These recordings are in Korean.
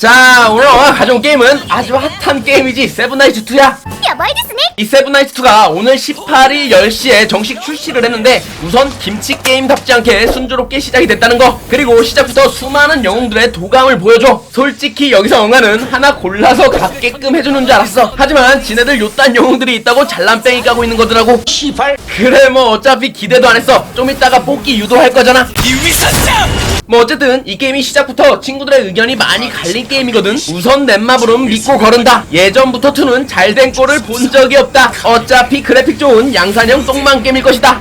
자 오늘 엄마가 가져온 게임은 아주 핫한 게임이지 세븐나이츠 2야 やばいですね 이 세븐나이츠 2가 오늘 18일 10시에 정식 출시를 했는데 우선 김치 게임답지 않게 순조롭게 시작이 됐다는 거 그리고 시작부터 수많은 영웅들의 도감을 보여줘 솔직히 여기서 엉아는 하나 골라서 갖게끔 해주는 줄 알았어 하지만 지네들 요딴 영웅들이 있다고 잘난뺑이 까고 있는 거더라고 시발 그래 뭐 어차피 기대도 안 했어 좀 이따가 뽑기 유도할 거잖아 이위선장 뭐 어쨌든 이 게임이 시작부터 친구들의 의견이 많이 갈린 게임이거든. 우선 넷마블은 믿고 거른다. 예전부터 2는 잘된 꼴을 본 적이 없다. 어차피 그래픽 좋은 양산형 똥망 게임일 것이다.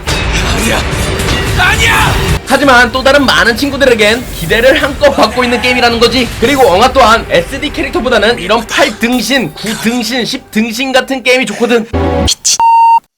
아니야. 아니야! 하지만 또 다른 많은 친구들에겐 기대를 한껏 받고 있는 게임이라는 거지. 그리고 엉아 또한 SD 캐릭터보다는 이런 8등신, 9등신, 10등신 같은 게임이 좋거든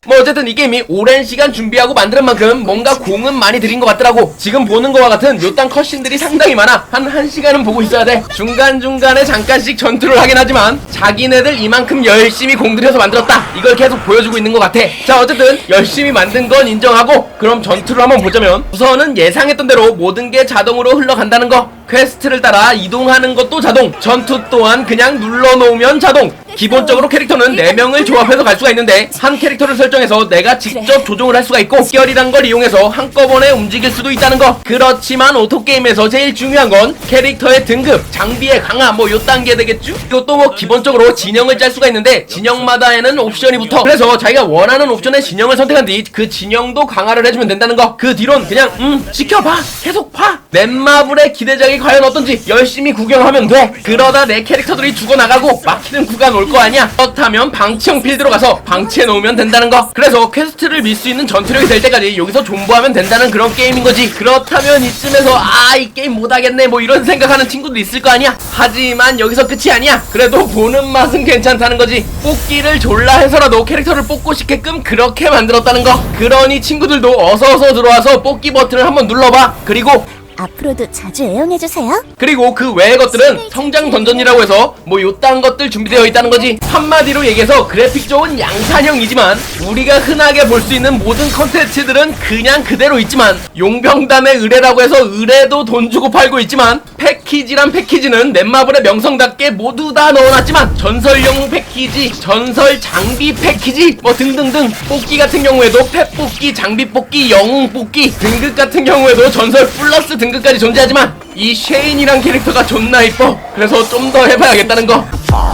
뭐 어쨌든 이 게임이 오랜 시간 준비하고 만드는 만큼 뭔가 공은 많이 들인 것 같더라고. 지금 보는 거와 같은 요딴 컷신들이 상당히 많아. 한 1시간은 보고 있어야 돼. 중간중간에 잠깐씩 전투를 하긴 하지만 자기네들 이만큼 열심히 공들여서 만들었다. 이걸 계속 보여주고 있는 것 같아. 자 어쨌든 열심히 만든 건 인정하고 그럼 전투를 한번 보자면 우선은 예상했던 대로 모든 게 자동으로 흘러간다는 거. 퀘스트를 따라 이동하는 것도 자동. 전투 또한 그냥 눌러놓으면 자동 기본적으로 캐릭터는 4명을 조합해서 갈 수가 있는데 한 캐릭터를 설정해서 내가 직접 조종을 할 수가 있고 결이란 걸 이용해서 한꺼번에 움직일 수도 있다는 거. 그렇지만 오토게임에서 제일 중요한 건 캐릭터의 등급 장비의 강화 뭐 요 단계 되겠죠? 이것도 뭐 기본적으로 진영을 짤 수가 있는데 진영마다에는 옵션이 붙어 그래서 자기가 원하는 옵션의 진영을 선택한 뒤 그 진영도 강화를 해주면 된다는 거. 그 뒤론 그냥 음 지켜봐. 계속 봐. 넷마블의 기대작이 과연 어떤지 열심히 구경하면 돼. 그러다 내 캐릭터들이 죽어나가고 막히는 구간 올거 아니야? 그렇다면 방치형 필드로 가서 방치해 놓으면 된다는 거. 그래서 퀘스트를 밀 수 있는 전투력이 될 때까지 여기서 존버하면 된다는 그런 게임인 거지. 그렇다면 이쯤에서 아 이 게임 못하겠네 뭐 이런 생각하는 친구도 있을 거 아니야? 하지만 여기서 끝이 아니야. 그래도 보는 맛은 괜찮다는 거지. 뽑기를 졸라 해서라도 캐릭터를 뽑고 싶게끔 그렇게 만들었다는 거. 그러니 친구들도 어서어서 들어와서 뽑기 버튼을 한번 눌러봐. 그리고 앞으로도 자주 애용해주세요. 그리고 그 외의 것들은 성장 던전이라고 해서 뭐 요딴 것들 준비되어 있다는 거지. 한마디로 얘기해서 그래픽 좋은 양산형이지만 우리가 흔하게 볼 수 있는 모든 컨텐츠들은 그냥 그대로 있지만 용병단의 의뢰라고 해서 의뢰도 돈 주고 팔고 있지만 패키지란 패키지는 넷마블의 명성답게 모두 다 넣어놨지만 전설용 패키지 전설 장비 패키지 뭐 등등등 뽑기 같은 경우에도 펫 뽑기 장비 뽑기 영웅 뽑기 등급 같은 경우에도 전설 플러스 등급 까지 존재하지만 이 쉐인이란 캐릭터가 존나 이뻐 그래서 좀 더 해봐야겠다는 거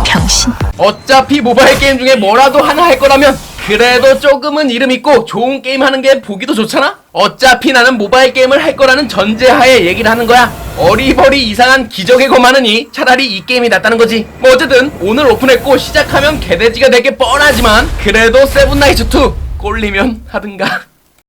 병신 어차피 모바일 게임 중에 뭐라도 하나 할 거라면 그래도 조금은 이름 있고 좋은 게임 하는 게 보기도 좋잖아? 어차피 나는 모바일 게임을 할 거라는 전제하에 얘기를 하는 거야. 어리버리 이상한 기적의 거 많으니 차라리 이 게임이 낫다는 거지. 뭐 어쨌든 오늘 오픈했고 시작하면 개돼지가 되게 뻔하지만 그래도 세븐나이츠 2 꼴리면 하든가.